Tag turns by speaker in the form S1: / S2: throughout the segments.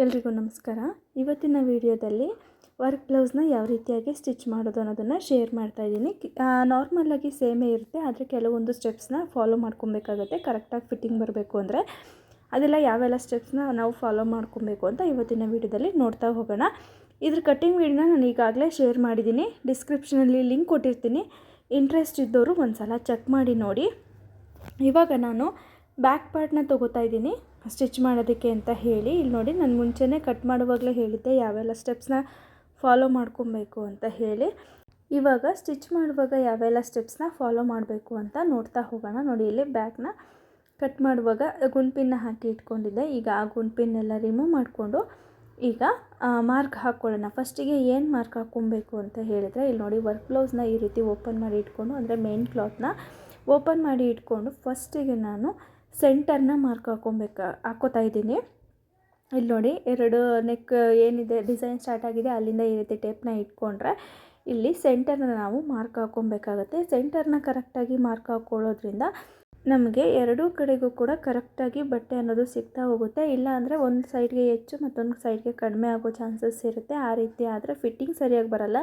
S1: ಎಲ್ರಿಗೂ ನಮಸ್ಕಾರ. ಇವತ್ತಿನ ವಿಡಿಯೋದಲ್ಲಿ ವರ್ಕ್ ಬ್ಲೌಸ್ನ ಯಾವ ರೀತಿಯಾಗಿ ಸ್ಟಿಚ್ ಮಾಡೋದು ಅನ್ನೋದನ್ನು ಶೇರ್ ಮಾಡ್ತಾ ಇದ್ದೀನಿ. ಸೇಮೇ ಇರುತ್ತೆ, ಆದರೆ ಕೆಲವೊಂದು ಸ್ಟೆಪ್ಸ್ನ ಫಾಲೋ ಮಾಡ್ಕೊಬೇಕಾಗತ್ತೆ ಕರೆಕ್ಟಾಗಿ ಫಿಟ್ಟಿಂಗ್ ಬರಬೇಕು ಅಂದರೆ. ಅದೆಲ್ಲ ಯಾವೆಲ್ಲ ಸ್ಟೆಪ್ಸ್ನ ನಾವು ಫಾಲೋ ಮಾಡ್ಕೊಬೇಕು ಅಂತ ಇವತ್ತಿನ ವಿಡಿಯೋದಲ್ಲಿ ನೋಡ್ತಾ ಹೋಗೋಣ. ಇದ್ರ ಕಟ್ಟಿಂಗ್ ವಿಡಿಯೋನ ನಾನು ಈಗಾಗಲೇ ಶೇರ್ ಮಾಡಿದ್ದೀನಿ. ಡಿಸ್ಕ್ರಿಪ್ಷನಲ್ಲಿ ಲಿಂಕ್ ಕೊಟ್ಟಿರ್ತೀನಿ. ಇಂಟ್ರೆಸ್ಟ್ ಇದ್ದವರು ಒಂದು ಸಲ ಚೆಕ್ ಮಾಡಿ ನೋಡಿ. ಇವಾಗ ನಾನು ಬ್ಯಾಕ್ ಪಾರ್ಟ್ನ ತೊಗೋತಾ ಇದ್ದೀನಿ. ಸ್ಟಿಚ್ ಮಾಡೋದಕ್ಕೆ ಅಂತ ಹೇಳಿ, ಇಲ್ಲಿ ನೋಡಿ ನಾನು ಮುಂಚೆನೇ ಕಟ್ ಮಾಡುವಾಗಲೇ ಹೇಳಿದ್ದೆ, ಯಾವೆಲ್ಲ ಸ್ಟೆಪ್ಸ್ನ ಫಾಲೋ ಮಾಡ್ಕೊಬೇಕು ಅಂತ ಹೇಳಿ. ಇವಾಗ ಸ್ಟಿಚ್ ಮಾಡುವಾಗ ಯಾವೆಲ್ಲ ಸ್ಟೆಪ್ಸ್ನ ಫಾಲೋ ಮಾಡಬೇಕು ಅಂತ ನೋಡ್ತಾ ಹೋಗೋಣ. ನೋಡಿ, ಇಲ್ಲಿ ಬ್ಯಾಗ್ನ ಕಟ್ ಮಾಡುವಾಗ ಗುಂಡ್ಪಿನ್ನ ಹಾಕಿ ಇಟ್ಕೊಂಡಿದ್ದೆ. ಈಗ ಆ ಗುಂಡ್ಪಿನ್ನೆಲ್ಲ ರಿಮೂವ್ ಮಾಡಿಕೊಂಡು ಈಗ ಮಾರ್ಕ್ ಹಾಕ್ಕೊಳ್ಳೋಣ. ಫಸ್ಟಿಗೆ ಏನು ಮಾರ್ಕ್ ಹಾಕ್ಕೊಬೇಕು ಅಂತ ಹೇಳಿದರೆ, ಇಲ್ಲಿ ನೋಡಿ ವರ್ಕ್ ಬ್ಲೌಸ್ನ ಈ ರೀತಿ ಓಪನ್ ಮಾಡಿ ಇಟ್ಕೊಂಡು, ಅಂದರೆ ಮೇನ್ ಕ್ಲಾತ್ನ ಓಪನ್ ಮಾಡಿ ಇಟ್ಕೊಂಡು, ಫಸ್ಟಿಗೆ ನಾನು ಸೆಂಟರ್ನ ಮಾರ್ಕ್ ಹಾಕ್ಕೊಬೇಕು ಹಾಕ್ಕೋತಾ ಇದ್ದೀನಿ. ಇಲ್ಲಿ ನೋಡಿ, ಎರಡು ನೆಕ್ ಏನಿದೆ, ಡಿಸೈನ್ ಸ್ಟಾರ್ಟ್ ಆಗಿದೆ, ಅಲ್ಲಿಂದ ಈ ರೀತಿ ಟೇಪ್ನ ಇಟ್ಕೊಂಡ್ರೆ ಇಲ್ಲಿ ಸೆಂಟರ್ನ ನಾವು ಮಾರ್ಕ್ ಹಾಕ್ಕೊಬೇಕಾಗತ್ತೆ ಸೆಂಟರ್ನ ಕರೆಕ್ಟಾಗಿ ಮಾರ್ಕ್ ಹಾಕ್ಕೊಳ್ಳೋದ್ರಿಂದ ನಮಗೆ ಎರಡೂ ಕಡೆಗೂ ಕೂಡ ಕರೆಕ್ಟಾಗಿ ಬಟ್ಟೆ ಅನ್ನೋದು ಸಿಗ್ತಾ ಹೋಗುತ್ತೆ. ಇಲ್ಲ ಅಂದರೆ ಒಂದು ಸೈಡ್ಗೆ ಹೆಚ್ಚು, ಮತ್ತೊಂದು ಸೈಡ್ಗೆ ಕಡಿಮೆ ಆಗೋ ಚಾನ್ಸಸ್ ಇರುತ್ತೆ. ಆ ರೀತಿ ಆದರೆ ಫಿಟ್ಟಿಂಗ್ ಸರಿಯಾಗಿ ಬರಲ್ಲ.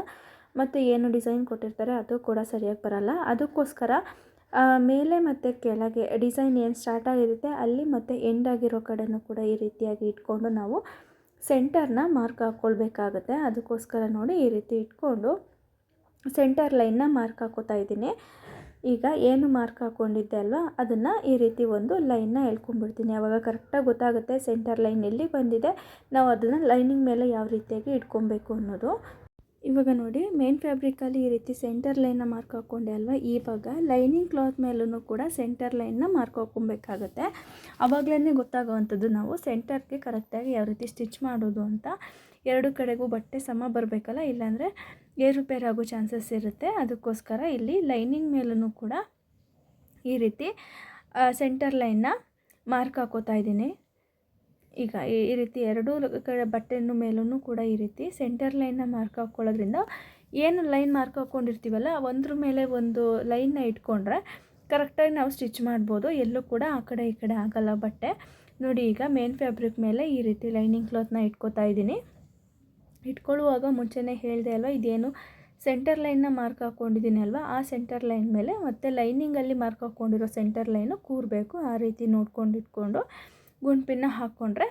S1: ಮತ್ತು ಏನು ಡಿಸೈನ್ ಕೊಟ್ಟಿರ್ತಾರೆ, ಅದು ಕೂಡ ಸರಿಯಾಗಿ ಬರಲ್ಲ. ಅದಕ್ಕೋಸ್ಕರ ಮೇಲೆ ಮತ್ತು ಕೆಳಗೆ ಡಿಸೈನ್ ಏನು ಸ್ಟಾರ್ಟ್ ಆಗಿರುತ್ತೆ, ಅಲ್ಲಿ ಮತ್ತು ಎಂಡ್ ಆಗಿರೋ ಕಡೆನೂ ಕೂಡ ಈ ರೀತಿಯಾಗಿ ಇಟ್ಕೊಂಡು ನಾವು ಸೆಂಟರ್ನ ಮಾರ್ಕ್ ಹಾಕ್ಕೊಳ್ಬೇಕಾಗತ್ತೆ ಅದಕ್ಕೋಸ್ಕರ ನೋಡಿ ಈ ರೀತಿ ಇಟ್ಕೊಂಡು ಸೆಂಟರ್ ಲೈನ್ನ ಮಾರ್ಕ್ ಹಾಕೋತಾ ಇದ್ದೀನಿ. ಈಗ ಏನು ಮಾರ್ಕ್ ಹಾಕ್ಕೊಂಡಿದ್ದೆ ಅಲ್ವಾ, ಅದನ್ನು ಈ ರೀತಿ ಒಂದು ಲೈನ್ನ ಎಳ್ಕೊಂಡ್ಬಿಡ್ತೀನಿ. ಆವಾಗ ಕರೆಕ್ಟಾಗಿ ಗೊತ್ತಾಗುತ್ತೆ ಸೆಂಟರ್ ಲೈನ್ ಎಲ್ಲಿ ಬಂದಿದೆ, ನಾವು ಅದನ್ನು ಲೈನಿಂಗ್ ಮೇಲೆ ಯಾವ ರೀತಿಯಾಗಿ ಇಟ್ಕೊಬೇಕು ಅನ್ನೋದು. ಇವಾಗ ನೋಡಿ ಮೇನ್ ಫ್ಯಾಬ್ರಿಕಲ್ಲಿ ಈ ರೀತಿ ಸೆಂಟರ್ ಲೈನ್ನ ಮಾರ್ಕ್ ಹಾಕ್ಕೊಂಡೆ ಅಲ್ವಾ? ಇವಾಗ ಲೈನಿಂಗ್ ಕ್ಲಾತ್ ಮೇಲೂ ಕೂಡ ಸೆಂಟರ್ ಲೈನ್ನ ಮಾರ್ಕ್ ಹಾಕ್ಕೊಬೇಕಾಗತ್ತೆ ಆವಾಗಲೇ ಗೊತ್ತಾಗೋವಂಥದ್ದು ನಾವು ಸೆಂಟರ್ಗೆ ಕರೆಕ್ಟಾಗಿ ಯಾವ ರೀತಿ ಸ್ಟಿಚ್ ಮಾಡೋದು ಅಂತ. ಎರಡು ಕಡೆಗೂ ಬಟ್ಟೆ ಸಮ ಬರಬೇಕಲ್ಲ? ಇಲ್ಲಾಂದರೆ ಏರುಪೇರು ಆಗೋ ಚಾನ್ಸಸ್ ಇರುತ್ತೆ. ಅದಕ್ಕೋಸ್ಕರ ಇಲ್ಲಿ ಲೈನಿಂಗ್ ಮೇಲೂ ಕೂಡ ಈ ರೀತಿ ಸೆಂಟರ್ ಲೈನ್ನ ಮಾರ್ಕ್ ಹಾಕೋತಾ ಇದ್ದೀನಿ. ಈಗ ಈ ರೀತಿ ಎರಡೂ ಕಡೆ ಬಟ್ಟೆಯನ್ನು ಮೇಲೂ ಕೂಡ ಈ ರೀತಿ ಸೆಂಟರ್ ಲೈನ್ನ ಮಾರ್ಕ್ ಹಾಕ್ಕೊಳ್ಳೋದ್ರಿಂದ ಏನು ಲೈನ್ ಮಾರ್ಕ್ ಹಾಕ್ಕೊಂಡಿರ್ತೀವಲ್ಲ ಒಂದ್ರ ಮೇಲೆ ಒಂದು ಲೈನ್ನ ಇಟ್ಕೊಂಡ್ರೆ ಕರೆಕ್ಟಾಗಿ ನಾವು ಸ್ಟಿಚ್ ಮಾಡ್ಬೋದು. ಎಲ್ಲೂ ಕೂಡ ಆ ಕಡೆ ಈ ಕಡೆ ಆಗಲ್ಲ ಬಟ್ಟೆ. ನೋಡಿ ಈಗ ಮೇನ್ ಫ್ಯಾಬ್ರಿಕ್ ಮೇಲೆ ಈ ರೀತಿ ಲೈನಿಂಗ್ ಕ್ಲಾತ್ನ ಇಟ್ಕೋತಾ ಇದ್ದೀನಿ. ಇಟ್ಕೊಳ್ಳುವಾಗ ಮುಂಚೆನೇ ಹೇಳಿದೆ ಅಲ್ವಾ, ಇದೇನು ಸೆಂಟರ್ ಲೈನ್ನ ಮಾರ್ಕ್ ಹಾಕ್ಕೊಂಡಿದ್ದೀನಿ ಅಲ್ವಾ, ಆ ಸೆಂಟರ್ ಲೈನ್ ಮೇಲೆ ಮತ್ತು ಲೈನಿಂಗಲ್ಲಿ ಮಾರ್ಕ್ ಹಾಕ್ಕೊಂಡಿರೋ ಸೆಂಟರ್ ಲೈನು ಕೂರಬೇಕು. ಆ ರೀತಿ ನೋಡ್ಕೊಂಡು ಇಟ್ಕೊಂಡು ಗುಂಡ್ಪಿನ್ನ ಹಾಕ್ಕೊಂಡ್ರೆ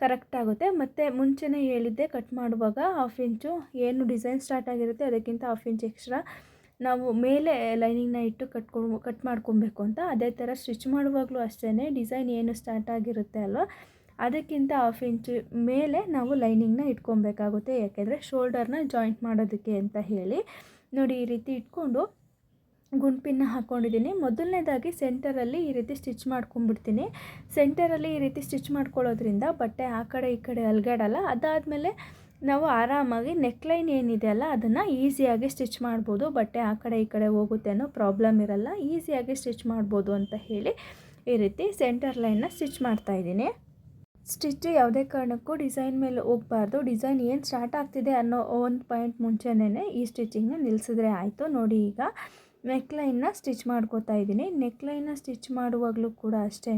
S1: ಕರೆಕ್ಟ್ ಆಗುತ್ತೆ. ಮತ್ತು ಮುಂಚೆನೇ ಹೇಳಿದ್ದೆ ಕಟ್ ಮಾಡುವಾಗ ಹಾಫ್ ಇಂಚು ಏನು ಡಿಸೈನ್ ಸ್ಟಾರ್ಟ್ ಆಗಿರುತ್ತೆ, ಅದಕ್ಕಿಂತ ಹಾಫ್ ಇಂಚ್ ಎಕ್ಸ್ಟ್ರಾ ನಾವು ಮೇಲೆ ಲೈನಿಂಗ್ನ ಇಟ್ಟು ಕಟ್ಕೊಂಡು ಕಟ್ ಮಾಡ್ಕೊಬೇಕು ಅಂತ. ಅದೇ ಥರ ಸ್ಟಿಚ್ ಮಾಡುವಾಗಲೂ ಅಷ್ಟೇ ಡಿಸೈನ್ ಏನು ಸ್ಟಾರ್ಟ್ ಆಗಿರುತ್ತೆ ಅಲ್ವಾ? ಅದಕ್ಕಿಂತ ಹಾಫ್ ಇಂಚು ಮೇಲೆ ನಾವು ಲೈನಿಂಗ್ನ ಇಟ್ಕೊಬೇಕಾಗುತ್ತೆ. ಯಾಕೆಂದರೆ ಶೋಲ್ಡರ್ನ ಜಾಯಿಂಟ್ ಮಾಡೋದಕ್ಕೆ ಅಂತ ಹೇಳಿ. ನೋಡಿ ಈ ರೀತಿ ಇಟ್ಕೊಂಡು ಗುಂಡ್ಪಿನ್ನ ಹಾಕ್ಕೊಂಡಿದ್ದೀನಿ ಮೊದಲನೇದಾಗಿ ಸೆಂಟರಲ್ಲಿ ಈ ರೀತಿ ಸ್ಟಿಚ್ ಮಾಡ್ಕೊಂಡ್ಬಿಡ್ತೀನಿ. ಸೆಂಟರಲ್ಲಿ ಈ ರೀತಿ ಸ್ಟಿಚ್ ಮಾಡ್ಕೊಳ್ಳೋದ್ರಿಂದ ಬಟ್ಟೆ ಆ ಕಡೆ ಈ ಕಡೆ ಅಲ್ಗಾಡಲ್ಲ. ಅದಾದಮೇಲೆ ನಾವು ಆರಾಮಾಗಿ ನೆಕ್ಲೈನ್ ಏನಿದೆ ಅಲ್ಲ, ಅದನ್ನು ಈಸಿಯಾಗಿ ಸ್ಟಿಚ್ ಮಾಡ್ಬೋದು. ಬಟ್ಟೆ ಆ ಕಡೆ ಈ ಕಡೆ ಹೋಗುತ್ತೆ ಅನ್ನೋ ಪ್ರಾಬ್ಲಮ್ ಇರಲ್ಲ. ಈಸಿಯಾಗಿ ಸ್ಟಿಚ್ ಮಾಡ್ಬೋದು ಅಂತ ಹೇಳಿ ಈ ರೀತಿ ಸೆಂಟರ್ ಲೈನ್ನ ಸ್ಟಿಚ್ ಮಾಡ್ತಾಯಿದ್ದೀನಿ ಸ್ಟಿಚ್ ಯಾವುದೇ ಕಾರಣಕ್ಕೂ ಡಿಸೈನ್ ಮೇಲೆ ಹೋಗಬಾರ್ದು. ಡಿಸೈನ್ ಏನು ಸ್ಟಾರ್ಟ್ ಆಗ್ತಿದೆ ಅನ್ನೋ ಒಂದು ಪಾಯಿಂಟ್ ಮುಂಚೆನೇ ಈ ಸ್ಟಿಚಿಂಗ್ನ ನಿಲ್ಲಿಸಿದ್ರೆ ಆಯಿತು. ನೋಡಿ ಈಗ ನೆಕ್ಲೈನ್ನ ಸ್ಟಿಚ್ ಮಾಡ್ಕೋತಾ ಇದ್ದೀನಿ. ನೆಕ್ಲೈನ್ನ ಸ್ಟಿಚ್ ಮಾಡುವಾಗಲೂ ಕೂಡ ಅಷ್ಟೇ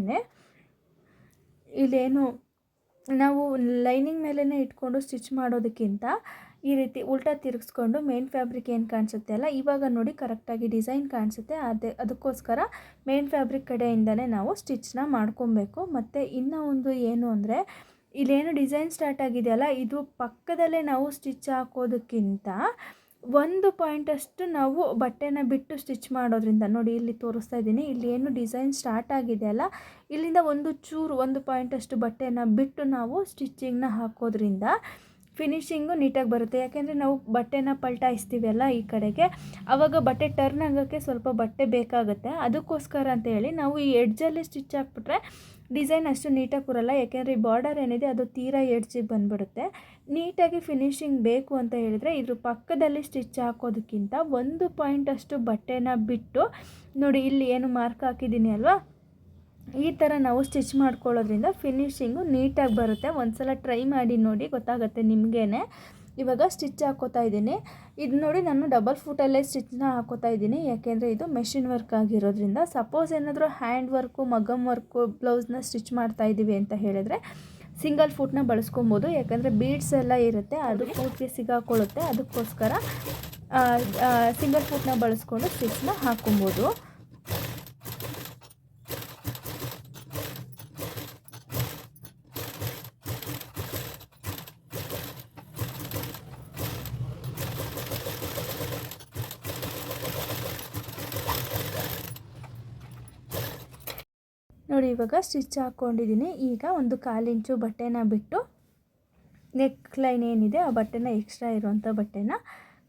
S1: ಇಲ್ಲೇನು, ನಾವು ಲೈನಿಂಗ್ ಮೇಲೇ ಇಟ್ಕೊಂಡು ಸ್ಟಿಚ್ ಮಾಡೋದಕ್ಕಿಂತ ಈ ರೀತಿ ಉಲ್ಟಾ ತಿರುಗಿಸ್ಕೊಂಡು ಮೇನ್ ಫ್ಯಾಬ್ರಿಕ್ ಏನು ಕಾಣಿಸುತ್ತೆ ಅಲ್ಲ, ಇವಾಗ ನೋಡಿ ಕರೆಕ್ಟಾಗಿ ಡಿಸೈನ್ ಕಾಣಿಸುತ್ತೆ. ಅದೇ, ಅದಕ್ಕೋಸ್ಕರ ಮೇನ್ ಫ್ಯಾಬ್ರಿಕ್ ಕಡೆಯಿಂದನೇ ನಾವು ಸ್ಟಿಚ್ನ ಮಾಡ್ಕೊಬೇಕು. ಮತ್ತು ಇನ್ನೂ ಒಂದು ಏನು ಅಂದರೆ, ಇಲ್ಲೇನು ಡಿಸೈನ್ ಸ್ಟಾರ್ಟ್ ಆಗಿದೆಯಲ್ಲ, ಇದು ಪಕ್ಕದಲ್ಲೇ ನಾವು ಸ್ಟಿಚ್ ಹಾಕೋದಕ್ಕಿಂತ ಒಂದು ಪಾಯಿಂಟಷ್ಟು ನಾವು ಬಟ್ಟೆನ ಬಿಟ್ಟು ಸ್ಟಿಚ್ ಮಾಡೋದ್ರಿಂದ. ನೋಡಿ, ಇಲ್ಲಿ ತೋರಿಸ್ತಾ ಇದ್ದೀನಿ. ಇಲ್ಲಿ ಏನು ಡಿಸೈನ್ ಸ್ಟಾರ್ಟ್ ಆಗಿದೆ ಅಲ್ಲ? ಇಲ್ಲಿಂದ ಒಂದು ಚೂರು, ಒಂದು ಪಾಯಿಂಟಷ್ಟು ಬಟ್ಟೆನ ಬಿಟ್ಟು ನಾವು ಸ್ಟಿಚ್ಚಿಂಗ್ನ ಹಾಕೋದ್ರಿಂದ ಫಿನಿಶಿಂಗು ನೀಟಾಗಿ ಬರುತ್ತೆ. ಯಾಕೆಂದರೆ ನಾವು ಬಟ್ಟೆನ ಪಲ್ಟಾಯಿಸ್ತೀವಿ ಅಲ್ಲ ಈ ಕಡೆಗೆ. ಆವಾಗ ಬಟ್ಟೆ ಟರ್ನ್ ಆಗೋಕ್ಕೆ ಸ್ವಲ್ಪ ಬಟ್ಟೆ ಬೇಕಾಗುತ್ತೆ. ಅದಕ್ಕೋಸ್ಕರ ಅಂತ ಹೇಳಿ ನಾವು ಈ ಎಡ್ಜಲ್ಲಿ ಸ್ಟಿಚ್ ಹಾಕ್ಬಿಟ್ರೆ ಡಿಸೈನ್ ಅಷ್ಟು ನೀಟಾಗಿ ಬರಲ್ಲ ಯಾಕೆಂದರೆ ಈ ಬಾರ್ಡರ್ ಏನಿದೆ ಅದು ತೀರಾ ಎಡ್ಜಿಗೆ ಬಂದುಬಿಡುತ್ತೆ. ನೀಟಾಗಿ ಫಿನಿಶಿಂಗ್ ಬೇಕು ಅಂತ ಹೇಳಿದರೆ ಇದ್ರ ಪಕ್ಕದಲ್ಲಿ ಸ್ಟಿಚ್ ಹಾಕೋದಕ್ಕಿಂತ ಒಂದು ಪಾಯಿಂಟಷ್ಟು ಬಟ್ಟೆನ ಬಿಟ್ಟು, ನೋಡಿ ಇಲ್ಲಿ ಏನು ಮಾರ್ಕ್ ಹಾಕಿದ್ದೀನಿ ಅಲ್ವಾ? ಈ ಥರ ನಾವು ಸ್ಟಿಚ್ ಮಾಡ್ಕೊಳ್ಳೋದ್ರಿಂದ ಫಿನಿಶಿಂಗು ನೀಟಾಗಿ ಬರುತ್ತೆ. ಒಂದು ಸಲ ಟ್ರೈ ಮಾಡಿ ನೋಡಿ ಗೊತ್ತಾಗುತ್ತೆ ನಿಮಗೇನೆ. ಇವಾಗ ಸ್ಟಿಚ್ ಹಾಕೋತಾ ಇದ್ದೀನಿ. ಇದು ನೋಡಿ ನಾನು ಡಬಲ್ ಫುಟಲ್ಲೇ ಸ್ಟಿಚ್ನ ಹಾಕೋತಾ ಇದ್ದೀನಿ. ಯಾಕೆಂದರೆ ಇದು ಮೆಷಿನ್ ವರ್ಕ್ ಆಗಿರೋದ್ರಿಂದ ಸಪೋಸ್ ಏನಾದರೂ ಹ್ಯಾಂಡ್ ವರ್ಕು ಮಗಮ್ ವರ್ಕು ಬ್ಲೌಸ್ನ ಸ್ಟಿಚ್ ಮಾಡ್ತಾ ಇದ್ದೀವಿ ಅಂತ ಹೇಳಿದ್ರೆ ಸಿಂಗಲ್ ಫುಟ್ನ ಬಳಸ್ಕೊಬೋದು, ಯಾಕಂದರೆ ಬೀಡ್ಸ್ ಎಲ್ಲ ಇರುತ್ತೆ, ಅದು ಫೂಟ್ಗೆ ಸಿಗಾಕೊಳ್ಳುತ್ತೆ. ಅದಕ್ಕೋಸ್ಕರ ಸಿಂಗಲ್ ಫುಟ್ನ ಬಳಸ್ಕೊಂಡು ಸ್ಟಿಚ್ನ ಹಾಕೊಬೋದು ನೋಡಿ ಇವಾಗ ಸ್ಟಿಚ್ ಹಾಕ್ಕೊಂಡಿದ್ದೀನಿ ಈಗ ಒಂದು ಕಾಲು ಇಂಚು ಬಟ್ಟೆನ ಬಿಟ್ಟು ನೆಕ್ ಲೈನ್ ಏನಿದೆ ಆ ಬಟ್ಟೆನ ಎಕ್ಸ್ಟ್ರಾ ಇರುವಂಥ ಬಟ್ಟೆನ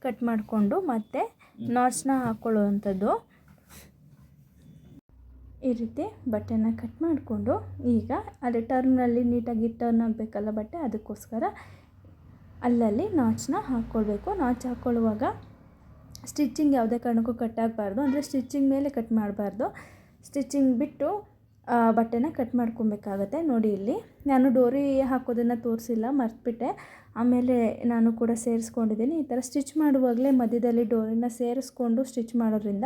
S1: ಕಟ್ ಮಾಡಿಕೊಂಡು ಮತ್ತೆ ನಾಟ್ಸ್ನ ಹಾಕ್ಕೊಳ್ಳುವಂಥದ್ದು ಈ ರೀತಿ ಬಟ್ಟೆನ ಕಟ್ ಮಾಡಿಕೊಂಡು ಈಗ ಅದೇ ಟರ್ನಲ್ಲಿ ನೀಟಾಗಿ ಟರ್ನ್ ಆಗಬೇಕಲ್ಲ ಬಟ್ಟೆ, ಅದಕ್ಕೋಸ್ಕರ ಅಲ್ಲಲ್ಲಿ ನಾಚ್ನ ಹಾಕ್ಕೊಳ್ಬೇಕು ನಾಚ್ ಹಾಕ್ಕೊಳ್ಳುವಾಗ ಸ್ಟಿಚ್ಚಿಂಗ್ ಯಾವುದೇ ಕಾರಣಕ್ಕೂ ಕಟ್ ಆಗಬಾರ್ದು. ಅಂದರೆ ಸ್ಟಿಚ್ಚಿಂಗ್ ಮೇಲೆ ಕಟ್ ಮಾಡಬಾರ್ದು. ಸ್ಟಿಚ್ಚಿಂಗ್ ಬಿಟ್ಟು ಬಟ್ಟೆನ ಕಟ್ ಮಾಡ್ಕೊಬೇಕಾಗತ್ತೆ. ನೋಡಿ ಇಲ್ಲಿ, ನಾನು ಡೋರಿ ಹಾಕೋದನ್ನು ತೋರಿಸಿಲ್ಲ, ಮರ್ತ್ಬಿಟ್ಟೆ. ಆಮೇಲೆ ನಾನು ಕೂಡ ಸೇರಿಸ್ಕೊಂಡಿದ್ದೀನಿ. ಈ ಥರ ಸ್ಟಿಚ್ ಮಾಡುವಾಗಲೇ ಮಧ್ಯದಲ್ಲಿ ಡೋರಿನ ಸೇರಿಸ್ಕೊಂಡು ಸ್ಟಿಚ್ ಮಾಡೋದ್ರಿಂದ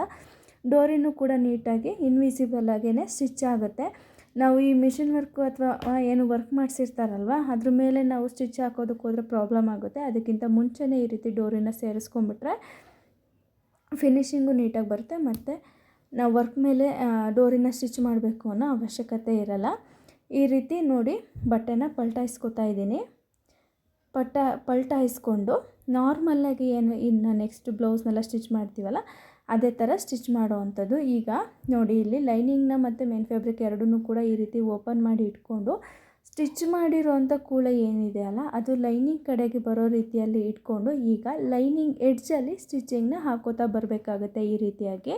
S1: ಡೋರಿನೂ ಕೂಡ ನೀಟಾಗಿ ಇನ್ವಿಸಿಬಲ್ ಆಗೇ ಸ್ಟಿಚ್ ಆಗುತ್ತೆ. ನಾವು ಈ ಮಿಷಿನ್ ವರ್ಕು ಅಥವಾ ಏನು ವರ್ಕ್ ಮಾಡಿಸಿರ್ತಾರಲ್ವ, ಅದ್ರ ಮೇಲೆ ನಾವು ಸ್ಟಿಚ್ ಹಾಕೋದಕ್ಕೆ ಹೋದರೆ ಪ್ರಾಬ್ಲಮ್ ಆಗುತ್ತೆ. ಅದಕ್ಕಿಂತ ಮುಂಚೆನೇ ಈ ರೀತಿ ಡೋರಿನ ಸೇರಿಸ್ಕೊಂಬಿಟ್ರೆ ಫಿನಿಶಿಂಗು ನೀಟಾಗಿ ಬರುತ್ತೆ. ಮತ್ತು ನಾವು ವರ್ಕ್ ಮೇಲೆ ಡೋರಿನ ಸ್ಟಿಚ್ ಮಾಡಬೇಕು ಅನ್ನೋ ಅವಶ್ಯಕತೆ ಇರಲ್ಲ. ಈ ರೀತಿ ನೋಡಿ ಬಟ್ಟೆನ ಪಲ್ಟಾಯಿಸ್ಕೊತಾ ಇದ್ದೀನಿ. ಪಟ್ಟ, ಪಲ್ಟಾಯಿಸ್ಕೊಂಡು ನಾರ್ಮಲ್ಲಾಗಿ ಏನು ಇನ್ನು ನೆಕ್ಸ್ಟ್ ಬ್ಲೌಸ್ನೆಲ್ಲ ಸ್ಟಿಚ್ ಮಾಡ್ತೀವಲ್ಲ, ಅದೇ ಥರ ಸ್ಟಿಚ್ ಮಾಡೋವಂಥದ್ದು ಈಗ ನೋಡಿ ಇಲ್ಲಿ ಲೈನಿಂಗ್ನ ಮತ್ತು ಮೇನ್ ಫ್ಯಾಬ್ರಿಕ್ ಎರಡನ್ನೂ ಕೂಡ ಈ ರೀತಿ ಓಪನ್ ಮಾಡಿ ಇಟ್ಕೊಂಡು ಸ್ಟಿಚ್ ಮಾಡಿರೋವಂಥ ಕೂಳ ಏನಿದೆ ಅಲ್ಲ, ಅದು ಲೈನಿಂಗ್ ಕಡೆಗೆ ಬರೋ ರೀತಿಯಲ್ಲಿ ಇಟ್ಕೊಂಡು ಈಗ ಲೈನಿಂಗ್ ಎಡ್ಜಲ್ಲಿ ಸ್ಟಿಚಿಂಗ್ನ ಹಾಕೋತಾ ಬರಬೇಕಾಗುತ್ತೆ ಈ ರೀತಿಯಾಗಿ.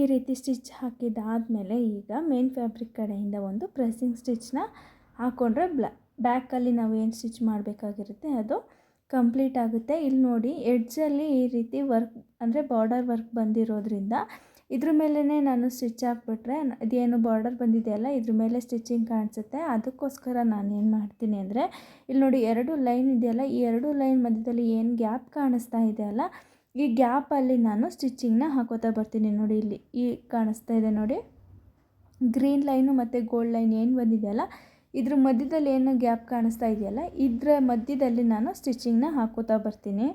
S1: ಈ ರೀತಿ ಸ್ಟಿಚ್ ಹಾಕಿದ್ದಾದಮೇಲೆ ಈಗ ಮೇನ್ ಫ್ಯಾಬ್ರಿಕ್ ಕಡೆಯಿಂದ ಒಂದು ಪ್ರೆಸ್ಸಿಂಗ್ ಸ್ಟಿಚ್ನ ಹಾಕ್ಕೊಂಡ್ರೆ ಬ್ಲಾ, ಬ್ಯಾಕಲ್ಲಿ ನಾವು ಏನು ಸ್ಟಿಚ್ ಮಾಡಬೇಕಾಗಿರುತ್ತೆ ಅದು ಕಂಪ್ಲೀಟ್ ಆಗುತ್ತೆ. ಇಲ್ಲಿ ನೋಡಿ ಎಡ್ಜಲ್ಲಿ ಈ ರೀತಿ ವರ್ಕ್, ಅಂದರೆ ಬಾರ್ಡರ್ ವರ್ಕ್ ಬಂದಿರೋದ್ರಿಂದ ಇದ್ರ ಮೇಲೇ ನಾನು ಸ್ಟಿಚ್ ಹಾಕ್ಬಿಟ್ರೆ ಅದೇನು ಬಾರ್ಡರ್ ಬಂದಿದೆಯಲ್ಲ ಇದ್ರ ಮೇಲೆ ಸ್ಟಿಚಿಂಗ್ ಕಾಣಿಸುತ್ತೆ. ಅದಕ್ಕೋಸ್ಕರ ನಾನು ಏನು ಮಾಡ್ತೀನಿ ಅಂದರೆ ಇಲ್ಲಿ ನೋಡಿ ಎರಡು ಲೈನ್ ಇದೆಯಲ್ಲ, ಈ ಎರಡು ಲೈನ್ ಮಧ್ಯದಲ್ಲಿ ಏನು ಗ್ಯಾಪ್ ಕಾಣಿಸ್ತಾ ಇದೆಯಲ್ಲ ಈ ಗ್ಯಾಪಲ್ಲಿ ನಾನು ಸ್ಟಿಚ್ಚಿಂಗ್ನ ಹಾಕೋತಾ ಬರ್ತೀನಿ ನೋಡಿ ಇಲ್ಲಿ. ಈ ಕಾಣಿಸ್ತಾ ಇದೆ ನೋಡಿ. ಗ್ರೀನ್ ಲೈನು ಮತ್ತು ಗೋಲ್ಡ್ ಲೈನ್ ಏನು ಬಂದಿದೆಯಲ್ಲ, ಇದ್ರ ಮಧ್ಯದಲ್ಲಿ ಏನು ಗ್ಯಾಪ್ ಕಾಣಿಸ್ತಾ ಇದೆಯಲ್ಲ, ಇದರ ಮಧ್ಯದಲ್ಲಿ ನಾನು ಸ್ಟಿಚಿಂಗ್ನ ಹಾಕೋತಾ ಬರ್ತೀನಿ.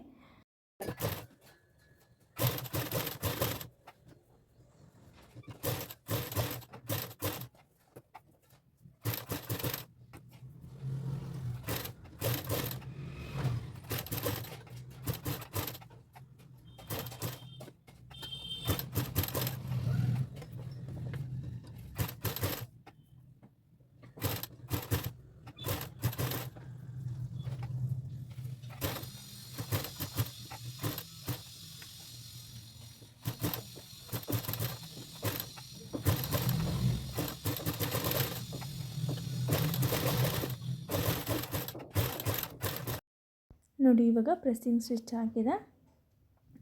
S1: ನೋಡಿ, ಇವಾಗ ಪ್ರೆಸ್ಸಿಂಗ್ ಸ್ಟಿಚ್ ಆಗಿದೆ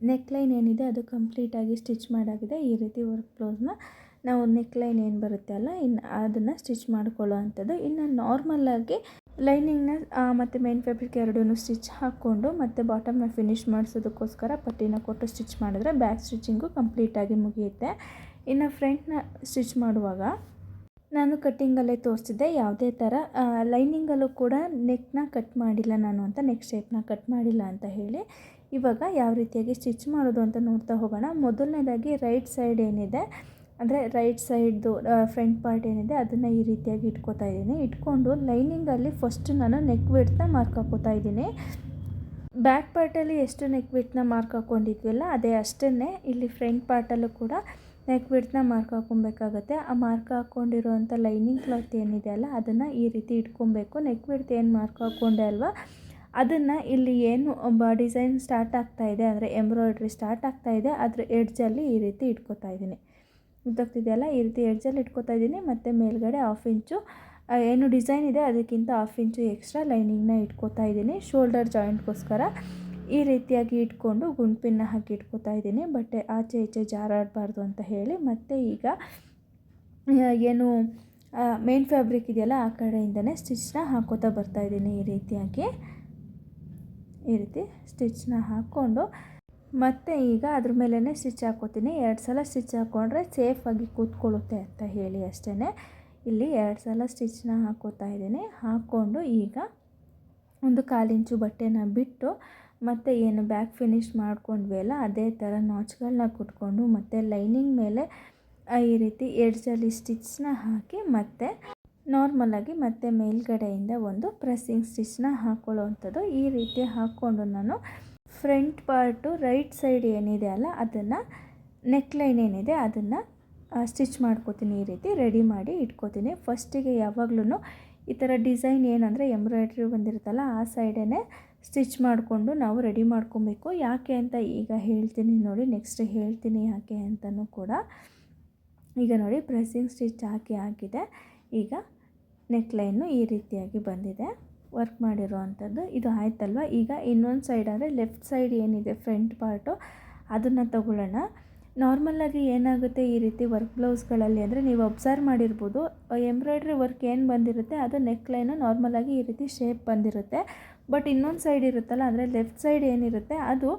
S1: ನೆಕ್ ಲೈನ್ ಏನಿದೆ, ಅದು ಕಂಪ್ಲೀಟಾಗಿ ಸ್ಟಿಚ್ ಮಾಡಾಗಿದೆ. ಈ ರೀತಿ ವರ್ಕ್ ಬ್ಲೌಸ್ನ ನಾವು ನೆಕ್ ಲೈನ್ ಏನು ಬರುತ್ತೆ ಅಲ್ಲ ಇನ್ನು ಅದನ್ನು ಸ್ಟಿಚ್ ಮಾಡ್ಕೊಳ್ಳೋ ಅಂಥದ್ದು ಇನ್ನು ನಾರ್ಮಲ್ಲಾಗಿ ಲೈನಿಂಗ್ನ ಮತ್ತು ಮೇನ್ ಫ್ಯಾಬ್ರಿಕ್ ಎರಡೂ ಸ್ಟಿಚ್ ಹಾಕ್ಕೊಂಡು, ಮತ್ತು ಬಾಟಮ್ನ ಫಿನಿಶ್ ಮಾಡಿಸೋದಕ್ಕೋಸ್ಕರ ಪಟ್ಟಿನ ಕೊಟ್ಟು ಸ್ಟಿಚ್ ಮಾಡಿದ್ರೆ ಬ್ಯಾಕ್ ಸ್ಟಿಚಿಂಗು ಕಂಪ್ಲೀಟಾಗಿ ಮುಗಿಯುತ್ತೆ. ಇನ್ನು ಫ್ರಂಟ್ನ ಸ್ಟಿಚ್ ಮಾಡುವಾಗ ನಾನು ಕಟ್ಟಿಂಗಲ್ಲೇ ತೋರಿಸಿದ್ದೆ, ಯಾವುದೇ ಥರ ಲೈನಿಂಗಲ್ಲೂ ಕೂಡ ನೆಕ್ನ ಕಟ್ ಮಾಡಿಲ್ಲ ನಾನು ಅಂತ, ನೆಕ್ ಶೇಪ್ನ ಕಟ್ ಮಾಡಿಲ್ಲ ಅಂತ ಹೇಳಿ. ಇವಾಗ ಯಾವ ರೀತಿಯಾಗಿ ಸ್ಟಿಚ್ ಮಾಡೋದು ಅಂತ ನೋಡ್ತಾ ಹೋಗೋಣ. ಮೊದಲನೇದಾಗಿ ರೈಟ್ ಸೈಡ್ ಏನಿದೆ, ಅಂದರೆ ರೈಟ್ ಸೈಡ್ದು ಫ್ರಂಟ್ ಪಾರ್ಟ್ ಏನಿದೆ, ಅದನ್ನು ಈ ರೀತಿಯಾಗಿ ಇಟ್ಕೋತಾ ಇದ್ದೀನಿ. ಇಟ್ಕೊಂಡು ಲೈನಿಂಗಲ್ಲಿ ಫಸ್ಟ್ ನಾನು ನೆಕ್ ವಿಡ್ತ್ನ ಮಾರ್ಕ್ ಹಾಕೋತಾ ಇದ್ದೀನಿ. ಬ್ಯಾಕ್ ಪಾರ್ಟಲ್ಲಿ ಎಷ್ಟು ನೆಕ್ ವಿಡ್ತ್ನ ಮಾರ್ಕ್ ಹಾಕ್ಕೊಂಡಿದ್ವಲ್ಲ ಅದೇ ಅಷ್ಟನ್ನೇ ಇಲ್ಲಿ ಫ್ರಂಟ್ ಪಾರ್ಟಲ್ಲೂ ಕೂಡ ನೆಕ್ ಬಿಡ್ತನ್ನ ಮಾರ್ಕ್ ಹಾಕ್ಕೊಬೇಕಾಗತ್ತೆ. ಆ ಮಾರ್ಕ್ ಹಾಕ್ಕೊಂಡಿರೋವಂಥ ಲೈನಿಂಗ್ ಕ್ಲಾತ್ ಏನಿದೆ ಅಲ್ಲ, ಅದನ್ನು ಈ ರೀತಿ ಇಟ್ಕೊಬೇಕು. ನೆಕ್ ಬಿಡ್ತ್ ಏನು ಮಾರ್ಕ್ ಹಾಕ್ಕೊಂಡೆ ಅಲ್ವಾ? ಅದನ್ನು ಇಲ್ಲಿ ಏನು, ಒಬ್ಬ ಡಿಸೈನ್ ಸ್ಟಾರ್ಟ್ ಆಗ್ತಾ ಇದೆ ಅಂದರೆ ಎಂಬ್ರಾಯ್ಡ್ರಿ ಸ್ಟಾರ್ಟ್ ಆಗ್ತಾ ಇದೆ. ಅದ್ರ ಎಡ್ಜಲ್ಲಿ ಈ ರೀತಿ ಇಟ್ಕೋತಾ ಇದ್ದೀನಿ. ಗೊತ್ತಾಗ್ತಿದೆಯಲ್ಲ? ಈ ರೀತಿ ಎಡ್ಜಲ್ಲಿ ಇಟ್ಕೋತಾ ಇದ್ದೀನಿ. ಮತ್ತು ಮೇಲ್ಗಡೆ ಆಫ್ ಇಂಚು ಏನು ಡಿಸೈನ್ ಇದೆ, ಅದಕ್ಕಿಂತ ಆಫ್ ಇಂಚು ಎಕ್ಸ್ಟ್ರಾ ಲೈನಿಂಗ್ನ ಇಟ್ಕೋತಾ ಇದ್ದೀನಿ. ಶೋಲ್ಡರ್ ಜಾಯಿಂಟ್ಗೋಸ್ಕರ ಈ ರೀತಿಯಾಗಿ ಇಟ್ಕೊಂಡು ಗುಂಪಿನ ಹಾಕಿ ಇಟ್ಕೋತಾ ಇದ್ದೀನಿ. ಬಟ್ಟೆ ಆಚೆ ಈಚೆ ಜಾರಾಡಬಾರ್ದು ಅಂತ ಹೇಳಿ ಮತ್ತು ಈಗ ಏನು ಮೇನ್ ಫ್ಯಾಬ್ರಿಕ್ ಇದೆಯಲ್ಲ ಆ ಕಡೆಯಿಂದನೇ ಸ್ಟಿಚ್ನ ಹಾಕೋತಾ ಬರ್ತಾಯಿದ್ದೀನಿ ಈ ರೀತಿಯಾಗಿ. ಈ ರೀತಿ ಸ್ಟಿಚ್ನ ಹಾಕ್ಕೊಂಡು ಮತ್ತು ಈಗ ಅದ್ರ ಮೇಲೇ ಸ್ಟಿಚ್ ಹಾಕೋತೀನಿ. ಎರಡು ಸಲ ಸ್ಟಿಚ್ ಹಾಕ್ಕೊಂಡ್ರೆ ಸೇಫಾಗಿ ಕೂತ್ಕೊಳ್ಳುತ್ತೆ ಅಂತ ಹೇಳಿ ಅಷ್ಟೇ ಇಲ್ಲಿ ಎರಡು ಸಲ ಸ್ಟಿಚ್ನ ಹಾಕೋತಾ ಇದ್ದೀನಿ. ಹಾಕ್ಕೊಂಡು ಈಗ ಒಂದು ಕಾಲಿಂಚು ಬಟ್ಟೆನ ಬಿಟ್ಟು ಮತ್ತು ಏನು ಬ್ಯಾಕ್ ಫಿನಿಶ್ ಮಾಡ್ಕೊಂಡ್ವಿ ಅಲ್ಲ, ಅದೇ ಥರ ನಾಚ್ಗಳನ್ನ ಕುಟ್ಕೊಂಡು ಮತ್ತು ಲೈನಿಂಗ್ ಮೇಲೆ ಈ ರೀತಿ ಎಡ್ಜಲ್ಲಿ ಸ್ಟಿಚ್ನ ಹಾಕಿ ಮತ್ತು ನಾರ್ಮಲಾಗಿ ಮತ್ತೆ ಮೇಲ್ಗಡೆಯಿಂದ ಒಂದು ಪ್ರೆಸ್ಸಿಂಗ್ ಸ್ಟಿಚ್ನ ಹಾಕ್ಕೊಳ್ಳೋ ಅಂಥದ್ದು ಈ ರೀತಿ ಹಾಕ್ಕೊಂಡು ನಾನು ಫ್ರಂಟ್ ಪಾರ್ಟು ರೈಟ್ ಸೈಡ್ ಏನಿದೆ ಅಲ್ಲ, ಅದನ್ನು ನೆಕ್ಲೈನ್ ಏನಿದೆ ಅದನ್ನು ಸ್ಟಿಚ್ ಮಾಡ್ಕೋತೀನಿ. ಈ ರೀತಿ ರೆಡಿ ಮಾಡಿ ಇಟ್ಕೋತೀನಿ. ಫಸ್ಟಿಗೆ ಯಾವಾಗ್ಲೂ ಈ ಥರ ಡಿಸೈನ್ ಏನಂದರೆ ಎಂಬ್ರಾಯ್ಡ್ರಿ ಬಂದಿರುತ್ತಲ್ಲ, ಆ ಸೈಡೇ ಸ್ಟಿಚ್ ಮಾಡಿಕೊಂಡು ನಾವು ರೆಡಿ ಮಾಡ್ಕೊಬೇಕು. ಯಾಕೆ ಅಂತ ಈಗ ಹೇಳ್ತೀನಿ ನೋಡಿ ನೆಕ್ಸ್ಟ್ ಹೇಳ್ತೀನಿ ಯಾಕೆ ಅಂತಲೂ ಕೂಡ. ಈಗ ನೋಡಿ ಪ್ರೆಸ್ಸಿಂಗ್ ಸ್ಟಿಚ್ ಹಾಕಿ ಹಾಕಿದೆ. ಈಗ ನೆಕ್ಲೈನು ಈ ರೀತಿಯಾಗಿ ಬಂದಿದೆ. ವರ್ಕ್ ಮಾಡಿರೋ ಅಂಥದ್ದು ಇದು ಆಯ್ತಲ್ವ? ಈಗ ಇನ್ನೊಂದು ಸೈಡ್ ಅಂದರೆ ಲೆಫ್ಟ್ ಸೈಡ್ ಏನಿದೆ ಫ್ರಂಟ್ ಪಾರ್ಟು ಅದನ್ನು ತಗೊಳ್ಳೋಣ. ನಾರ್ಮಲಾಗಿ ಏನಾಗುತ್ತೆ ಈ ರೀತಿ ವರ್ಕ್ ಬ್ಲೌಸ್ಗಳಲ್ಲಿ ಅಂದರೆ ನೀವು ಅಬ್ಸರ್ವ್ ಮಾಡಿರ್ಬೋದು ಎಂಬ್ರಾಯ್ಡ್ರಿ ವರ್ಕ್ ಏನು ಬಂದಿರುತ್ತೆ, ಅದು ನೆಕ್ ಲೈನು ನಾರ್ಮಲಾಗಿ ಈ ರೀತಿ ಶೇಪ್ ಬಂದಿರುತ್ತೆ. ಬಟ್ ಇನ್ನೊಂದು ಸೈಡ್ ಇರುತ್ತಲ್ಲ, ಅಂದರೆ ಲೆಫ್ಟ್ ಸೈಡ್ ಏನಿರುತ್ತೆ, ಅದು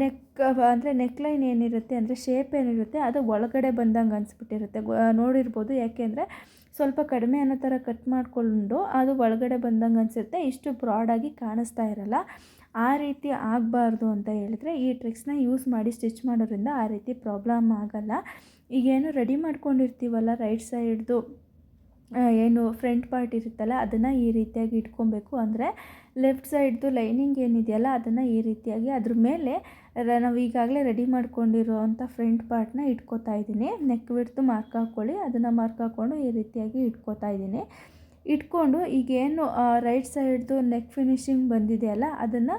S1: ನೆಕ್, ಅಂದರೆ ನೆಕ್ ಲೈನ್ ಏನಿರುತ್ತೆ, ಅಂದರೆ ಶೇಪ್ ಏನಿರುತ್ತೆ, ಅದು ಒಳಗಡೆ ಬಂದಂಗೆ ಅನಿಸ್ಬಿಟ್ಟಿರುತ್ತೆ. ನೋಡಿರ್ಬೋದು ಯಾಕೆಂದರೆ ಸ್ವಲ್ಪ ಕಡಿಮೆ ಅನ್ನೋ ಥರ ಕಟ್ ಮಾಡಿಕೊಂಡು ಅದು ಒಳಗಡೆ ಬಂದಂಗೆ ಅನಿಸುತ್ತೆ, ಇಷ್ಟು ಬ್ರಾಡಾಗಿ ಕಾಣಿಸ್ತಾ ಇರಲ್ಲ. ಆ ರೀತಿ ಆಗಬಾರ್ದು ಅಂತ ಹೇಳಿದ್ರೆ ಈ ಟ್ರಿಕ್ಸ್ನ ಯೂಸ್ ಮಾಡಿ ಸ್ಟಿಚ್ ಮಾಡೋದ್ರಿಂದ ಆ ರೀತಿ ಪ್ರಾಬ್ಲಮ್ ಆಗಲ್ಲ. ಈಗೇನು ರೆಡಿ ಮಾಡ್ಕೊಂಡಿರ್ತೀವಲ್ಲ ರೈಟ್ ಸೈಡ್ದು ಏನು ಫ್ರಂಟ್ ಪಾರ್ಟ್ ಇರುತ್ತಲ್ಲ, ಅದನ್ನು ಈ ರೀತಿಯಾಗಿ ಇಟ್ಕೊಬೇಕು. ಅಂದರೆ ಲೆಫ್ಟ್ ಸೈಡ್ದು ಲೈನಿಂಗ್ ಏನಿದೆಯಲ್ಲ ಅದನ್ನು ಈ ರೀತಿಯಾಗಿ ಅದ್ರ ಮೇಲೆ ನಾವು ಈಗಾಗಲೇ ರೆಡಿ ಮಾಡ್ಕೊಂಡಿರೋವಂಥ ಫ್ರಂಟ್ ಪಾರ್ಟ್ನ ಇಟ್ಕೋತಾ ಇದ್ದೀನಿ. ನೆಕ್ ಬಿಡ್ತು ಮಾರ್ಕ್ ಹಾಕ್ಕೊಳ್ಳಿ ಅದನ್ನು ಮಾರ್ಕ್ ಹಾಕ್ಕೊಂಡು ಈ ರೀತಿಯಾಗಿ ಇಟ್ಕೋತಾ ಇದ್ದೀನಿ. ಇಟ್ಕೊಂಡು ಈಗೇನು ರೈಟ್ ಸೈಡ್ದು ನೆಕ್ ಫಿನಿಶಿಂಗ್ ಬಂದಿದೆಯಲ್ಲ ಅದನ್ನು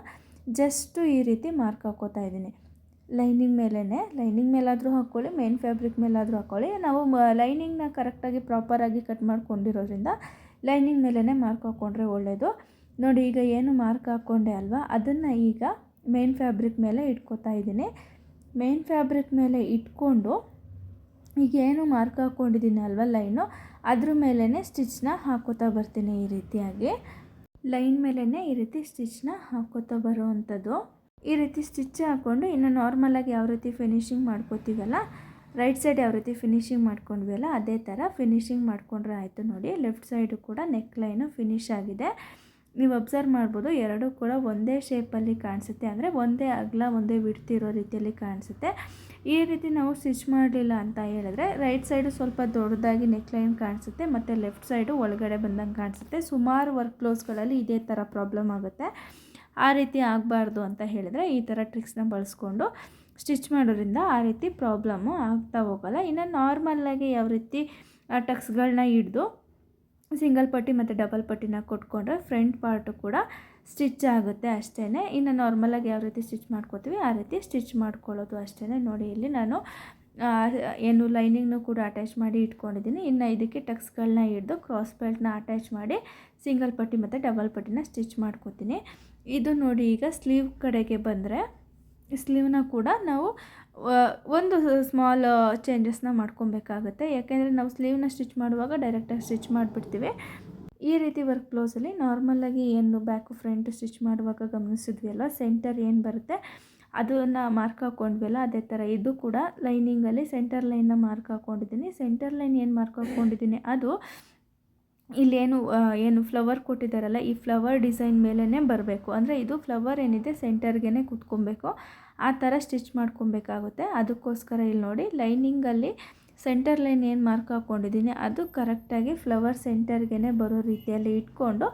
S1: ಜಸ್ಟು ಈ ರೀತಿ ಮಾರ್ಕ್ ಹಾಕ್ಕೋತಾ ಇದ್ದೀನಿ. ಲೈನಿಂಗ್ ಮೇಲೇ ಲೈನಿಂಗ್ ಮೇಲಾದರೂ ಹಾಕ್ಕೊಳ್ಳಿ ಮೇನ್ ಫ್ಯಾಬ್ರಿಕ್ ಮೇಲಾದರೂ ಹಾಕ್ಕೊಳ್ಳಿ ನಾವು ಲೈನಿಂಗ್ನ ಕರೆಕ್ಟಾಗಿ ಪ್ರಾಪರಾಗಿ ಕಟ್ ಮಾಡ್ಕೊಂಡಿರೋದ್ರಿಂದ ಲೈನಿಂಗ್ ಮೇಲೇ ಮಾರ್ಕ್ ಹಾಕ್ಕೊಂಡ್ರೆ ಒಳ್ಳೆಯದು ನೋಡಿ, ಈಗ ಏನು ಮಾರ್ಕ್ ಹಾಕ್ಕೊಂಡೆ ಅಲ್ವಾ? ಅದನ್ನು ಈಗ ಮೇನ್ ಫ್ಯಾಬ್ರಿಕ್ ಮೇಲೆ ಇಟ್ಕೋತಾ ಇದ್ದೀನಿ. ಮೇನ್ ಫ್ಯಾಬ್ರಿಕ್ ಮೇಲೆ ಇಟ್ಕೊಂಡು ಈಗ ಏನು ಮಾರ್ಕ್ ಹಾಕ್ಕೊಂಡಿದ್ದೀನಿ ಅಲ್ವಾ ಲೈನು ಅದ್ರ ಮೇಲೇ ಸ್ಟಿಚ್ನ ಹಾಕೋತಾ ಬರ್ತೀನಿ ಈ ರೀತಿಯಾಗಿ. ಲೈನ್ ಮೇಲೇ ಈ ರೀತಿ ಸ್ಟಿಚ್ನ ಹಾಕೋತಾ ಬರೋವಂಥದ್ದು. ಈ ರೀತಿ ಸ್ಟಿಚ್ ಹಾಕ್ಕೊಂಡು ಇನ್ನು ನಾರ್ಮಲಾಗಿ ಯಾವ ರೀತಿ ಫಿನಿಶಿಂಗ್ ಮಾಡ್ಕೋತೀವಲ್ಲ ರೈಟ್ ಸೈಡ್ ಯಾವ ರೀತಿ ಫಿನಿಶಿಂಗ್ ಮಾಡ್ಕೊಂಡ್ವಲ್ಲ ಅದೇ ಥರ ಫಿನಿಶಿಂಗ್ ಮಾಡ್ಕೊಂಡ್ರೆ ಆಯಿತು ನೋಡಿ. ಲೆಫ್ಟ್ ಸೈಡು ಕೂಡ ನೆಕ್ ಲೈನು ಫಿನಿಶ್ ಆಗಿದೆ. ನೀವು ಅಬ್ಸರ್ವ್ ಮಾಡ್ಬೋದು, ಎರಡೂ ಕೂಡ ಒಂದೇ ಶೇಪಲ್ಲಿ ಕಾಣಿಸುತ್ತೆ ಅಂದರೆ ಒಂದೇ ಅಗಲ, ಒಂದೇ ಬಿಡ್ತಿರೋ ರೀತಿಯಲ್ಲಿ ಕಾಣಿಸುತ್ತೆ. ಈ ರೀತಿ ನಾವು ಸ್ಟಿಚ್ ಮಾಡಲಿಲ್ಲ ಅಂತ ಹೇಳಿದ್ರೆ ರೈಟ್ ಸೈಡು ಸ್ವಲ್ಪ ದೊಡ್ಡದಾಗಿ ನೆಕ್ಲೈನ್ ಕಾಣಿಸುತ್ತೆ, ಮತ್ತು ಲೆಫ್ಟ್ ಸೈಡು ಒಳಗಡೆ ಬಂದಂಗೆ ಕಾಣಿಸುತ್ತೆ. ಸುಮಾರು ವರ್ಕ್ ಕ್ಲೋಸ್ಗಳಲ್ಲಿ ಇದೇ ಥರ ಪ್ರಾಬ್ಲಮ್ ಆಗುತ್ತೆ. ಆ ರೀತಿ ಆಗಬಾರ್ದು ಅಂತ ಹೇಳಿದ್ರೆ ಈ ಥರ ಟ್ರಿಕ್ಸ್ನ ಬಳಸ್ಕೊಂಡು ಸ್ಟಿಚ್ ಮಾಡೋದ್ರಿಂದ ಆ ರೀತಿ ಪ್ರಾಬ್ಲಮ್ಮು ಆಗ್ತಾ ಹೋಗೋಲ್ಲ. ಇನ್ನು ನಾರ್ಮಲ್ಲಾಗಿ ಯಾವ ರೀತಿ ಟಕ್ಸ್ಗಳನ್ನ ಹಿಡ್ದು ಸಿಂಗಲ್ ಪಟ್ಟಿ ಮತ್ತು ಡಬಲ್ ಪಟ್ಟಿನ ಕೊಟ್ಕೊಂಡ್ರೆ ಫ್ರಂಟ್ ಪಾರ್ಟು ಕೂಡ ಸ್ಟಿಚ್ ಆಗುತ್ತೆ ಅಷ್ಟೇ ಇನ್ನು ನಾರ್ಮಲಾಗಿ ಯಾವ ರೀತಿ ಸ್ಟಿಚ್ ಮಾಡ್ಕೋತೀವಿ, ಆ ರೀತಿ ಸ್ಟಿಚ್ ಮಾಡ್ಕೊಳ್ಳೋದು ಅಷ್ಟೇ ನೋಡಿ, ಇಲ್ಲಿ ನಾನು ಏನು ಲೈನಿಂಗ್ನು ಕೂಡ ಅಟ್ಯಾಚ್ ಮಾಡಿ ಇಟ್ಕೊಂಡಿದ್ದೀನಿ. ಇನ್ನು ಇದಕ್ಕೆ ಟಕ್ಸ್ಗಳನ್ನ ಹಿಡ್ದು ಕ್ರಾಸ್ ಬೆಲ್ಟ್ನ ಅಟ್ಯಾಚ್ ಮಾಡಿ ಸಿಂಗಲ್ ಪಟ್ಟಿ ಮತ್ತು ಡಬಲ್ ಪಟ್ಟಿನ ಸ್ಟಿಚ್ ಮಾಡ್ಕೋತೀನಿ. ಇದು ನೋಡಿ, ಈಗ ಸ್ಲೀವ್ ಕಡೆಗೆ ಬಂದರೆ ಸ್ಲೀವ್ನ ಕೂಡ ನಾವು ಒಂದು ಸ್ಮಾಲ್ ಚೇಂಜಸ್ನ ಮಾಡ್ಕೊಬೇಕಾಗುತ್ತೆ. ಯಾಕೆಂದರೆ ನಾವು ಸ್ಲೀವ್ನ ಸ್ಟಿಚ್ ಮಾಡುವಾಗ ಡೈರೆಕ್ಟಾಗಿ ಸ್ಟಿಚ್ ಮಾಡಿಬಿಡ್ತೀವಿ. ಈ ರೀತಿ ವರ್ಕ್ ಬ್ಲೌಸಲ್ಲಿ ನಾರ್ಮಲಾಗಿ ಏನು ಬ್ಯಾಕು ಫ್ರಂಟ್ ಸ್ಟಿಚ್ ಮಾಡುವಾಗ ಗಮನಿಸಿದ್ವಿ ಅಲ್ಲ ಸೆಂಟರ್ ಏನು ಬರುತ್ತೆ, ಅದನ್ನು ಮಾರ್ಕ್ ಹಾಕ್ಕೊಂಡ್ವಲ್ಲ ಅದೇ ಥರ ಇದು ಕೂಡ ಲೈನಿಂಗಲ್ಲಿ ಸೆಂಟರ್ ಲೈನ್ನ ಮಾರ್ಕ್ ಹಾಕ್ಕೊಂಡಿದ್ದೀನಿ ಸೆಂಟರ್ ಲೈನ್ ಏನು ಮಾರ್ಕ್ ಹಾಕ್ಕೊಂಡಿದ್ದೀನಿ ಅದು ಇಲ್ಲೇನು ಏನು ಫ್ಲವರ್ ಕೊಟ್ಟಿದ್ದಾರಲ್ಲ, ಈ ಫ್ಲವರ್ ಡಿಸೈನ್ ಮೇಲೇ ಬರಬೇಕು. ಅಂದರೆ ಇದು ಫ್ಲವರ್ ಏನಿದೆ ಸೆಂಟರ್ಗೆ ಕುತ್ಕೊಬೇಕು. ಆ ಥರ ಸ್ಟಿಚ್ ಮಾಡ್ಕೊಬೇಕಾಗುತ್ತೆ. ಅದಕ್ಕೋಸ್ಕರ ಇಲ್ಲಿ ನೋಡಿ ಲೈನಿಂಗಲ್ಲಿ ಸೆಂಟರ್ ಲೈನ್ ಏನು ಮಾರ್ಕ್ ಹಾಕ್ಕೊಂಡಿದ್ದೀನಿ ಅದು ಕರೆಕ್ಟಾಗಿ ಫ್ಲವರ್ ಸೆಂಟರ್ಗೆ ಬರೋ ರೀತಿಯಲ್ಲಿ ಇಟ್ಕೊಂಡು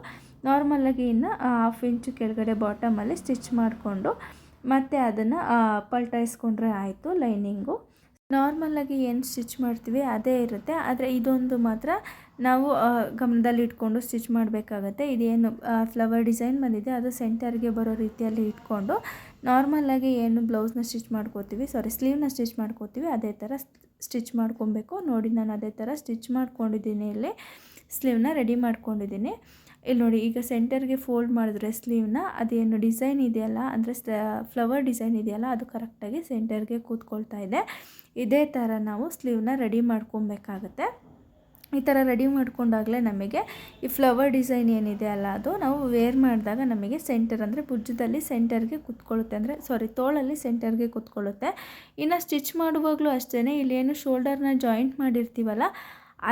S1: ನಾರ್ಮಲಾಗಿ ಇನ್ನು ಹಾಫ್ ಇಂಚು ಕೆಳಗಡೆ ಬಾಟಮಲ್ಲಿ ಸ್ಟಿಚ್ ಮಾಡಿಕೊಂಡು, ಮತ್ತು ಅದನ್ನು ಪಲ್ಟಾಯಿಸ್ಕೊಂಡ್ರೆ ಆಯಿತು ಲೈನಿಂಗು ನಾರ್ಮಲಾಗಿ ಏನು ಸ್ಟಿಚ್ ಮಾಡ್ತೀವಿ, ಅದೇ ಇರುತ್ತೆ. ಆದರೆ ಇದೊಂದು ಮಾತ್ರ ನಾವು ಗಮನದಲ್ಲಿ ಇಟ್ಕೊಂಡು ಸ್ಟಿಚ್ ಮಾಡಬೇಕಾಗತ್ತೆ. ಇದೇನು ಫ್ಲವರ್ ಡಿಸೈನ್ ಬಂದಿದೆ. ಅದು ಸೆಂಟರ್ಗೆ ಬರೋ ರೀತಿಯಲ್ಲಿ ಇಟ್ಕೊಂಡು ನಾರ್ಮಲಾಗಿ ಏನು ಬ್ಲೌಸ್ನ ಸ್ಟಿಚ್ ಮಾಡ್ಕೋತೀವಿ, ಸಾರಿ, ಸ್ಲೀವ್ನ ಸ್ಟಿಚ್ ಮಾಡ್ಕೋತೀವಿ, ಅದೇ ಥರ ಸ್ಟಿಚ್ ಮಾಡ್ಕೊಬೇಕು. ನೋಡಿ, ನಾನು ಅದೇ ಥರ ಸ್ಟಿಚ್ ಮಾಡ್ಕೊಂಡಿದ್ದೀನಿ ಇಲ್ಲಿ. ಸ್ಲೀವ್ನ ರೆಡಿ ಮಾಡ್ಕೊಂಡಿದ್ದೀನಿ. ಇಲ್ಲಿ ನೋಡಿ, ಈಗ ಸೆಂಟರ್ಗೆ ಫೋಲ್ಡ್ ಮಾಡಿದ್ರೆ ಸ್ಲೀವ್ನ, ಅದೇನು ಡಿಸೈನ್ ಇದೆಯಲ್ಲ, ಅಂದರೆ ಫ್ಲವರ್ ಡಿಸೈನ್ ಇದೆಯಲ್ಲ, ಅದು ಕರೆಕ್ಟಾಗಿ ಸೆಂಟರ್ಗೆ ಕೂತ್ಕೊಳ್ತಾ ಇದೆ. ಇದೇ ಥರ ನಾವು ಸ್ಲೀವ್ನ ರೆಡಿ ಮಾಡ್ಕೊಬೇಕಾಗತ್ತೆ. ಈ ಥರ ರೆಡಿ ಮಾಡಿಕೊಂಡಾಗಲೇ ನಮಗೆ ಈ ಫ್ಲವರ್ ಡಿಸೈನ್ ಏನಿದೆ ಅಲ್ಲ, ಅದು ನಾವು ವೇರ್ ಮಾಡಿದಾಗ ನಮಗೆ ಸೆಂಟರ್ ಅಂದರೆ ಭುಜದಲ್ಲಿ ಸೆಂಟರ್ಗೆ ಕುತ್ಕೊಳ್ಳುತ್ತೆ ಅಂದರೆ ಸಾರಿ ತೋಳಲ್ಲಿ ಸೆಂಟರ್ಗೆ ಕುತ್ಕೊಳ್ಳುತ್ತೆ. ಇನ್ನು ಸ್ಟಿಚ್ ಮಾಡುವಾಗಲೂ ಅಷ್ಟೇ ಇಲ್ಲಿ ಏನು ಶೋಲ್ಡರ್ನ ಜಾಯಿಂಟ್ ಮಾಡಿರ್ತೀವಲ್ಲ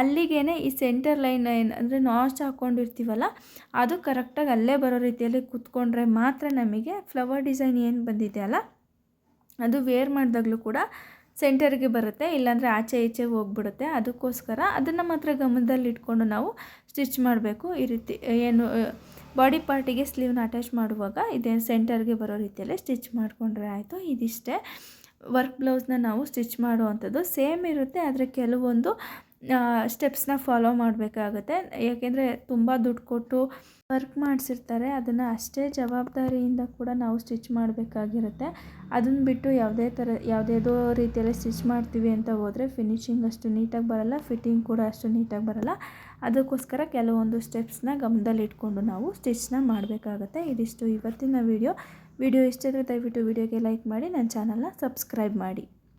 S1: ಅಲ್ಲಿಗೇ ಈ ಸೆಂಟರ್ ಲೈನ್ ಏನು ಅಂದರೆ ನಾಚ್ ಹಾಕ್ಕೊಂಡಿರ್ತೀವಲ್ಲ ಅದು ಕರೆಕ್ಟಾಗಿ ಅಲ್ಲೇ ಬರೋ ರೀತಿಯಲ್ಲಿ ಕುತ್ಕೊಂಡ್ರೆ ಮಾತ್ರ ನಮಗೆ ಫ್ಲವರ್ ಡಿಸೈನ್ ಏನು ಬಂದಿದೆ ಅಲ್ಲ, ಅದು ವೇರ್ ಮಾಡಿದಾಗಲೂ ಕೂಡ ಸೆಂಟರ್ಗೆ ಬರುತ್ತೆ, ಇಲ್ಲಾಂದರೆ ಆಚೆ ಈಚೆ ಹೋಗ್ಬಿಡುತ್ತೆ. ಅದಕ್ಕೋಸ್ಕರ ಅದನ್ನು ಮಾತ್ರ ಗಮನದಲ್ಲಿ ಇಟ್ಕೊಂಡು ನಾವು ಸ್ಟಿಚ್ ಮಾಡಬೇಕು. ಈ ರೀತಿ, ಏನು, ಬಾಡಿ ಪಾರ್ಟಿಗೆ ಸ್ಲೀವ್ನ ಅಟ್ಯಾಚ್ ಮಾಡುವಾಗ ಇದೇ ಸೆಂಟರ್ಗೆ ಬರೋ ರೀತಿಯಲ್ಲಿ ಸ್ಟಿಚ್ ಮಾಡಿಕೊಂಡ್ರೆ ಆಯಿತು. ಇದಿಷ್ಟೇ. ವರ್ಕ್ ಬ್ಲೌಸ್ನ ನಾವು ಸ್ಟಿಚ್ ಮಾಡುವಂಥದ್ದು ಸೇಮ್ ಇರುತ್ತೆ, ಆದರೆ ಕೆಲವೊಂದು ಸ್ಟೆಪ್ಸ್ನ ಫಾಲೋ ಮಾಡಬೇಕಾಗತ್ತೆ. ಯಾಕೆಂದರೆ ತುಂಬ ದುಡ್ಡು ಕೊಟ್ಟು ವರ್ಕ್ ಮಾಡಿಸಿರ್ತಾರೆ. ಅದನ್ನು ಅಷ್ಟೇ ಜವಾಬ್ದಾರಿಯಿಂದ ಕೂಡ ನಾವು ಸ್ಟಿಚ್ ಮಾಡಬೇಕಾಗಿರುತ್ತೆ. ಅದನ್ನು ಬಿಟ್ಟು ಯಾವುದೇ ಥರ ಯಾವುದೇದೋ ರೀತಿಯಲ್ಲಿ ಸ್ಟಿಚ್ ಮಾಡ್ತೀವಿ ಅಂತ ಹೋದರೆ ಫಿನಿಶಿಂಗ್ ಅಷ್ಟು ನೀಟಾಗಿ ಬರಲ್ಲ ಫಿಟ್ಟಿಂಗ್ ಕೂಡ ಅಷ್ಟು ನೀಟಾಗಿ ಬರಲ್ಲ. ಅದಕ್ಕೋಸ್ಕರ ಕೆಲವೊಂದು ಸ್ಟೆಪ್ಸ್ನ ಗಮನದಲ್ಲಿಟ್ಕೊಂಡು ನಾವು ಸ್ಟಿಚ್ನ ಮಾಡಬೇಕಾಗತ್ತೆ. ಇದಿಷ್ಟು ಇವತ್ತಿನ ವಿಡಿಯೋ ವಿಡಿಯೋ ಇಷ್ಟ ಆದರೆ ದಯವಿಟ್ಟು ವಿಡಿಯೋಗೆ ಲೈಕ್ ಮಾಡಿ ನನ್ನ ಚಾನಲ್ನ ಸಬ್ಸ್ಕ್ರೈಬ್ ಮಾಡಿ.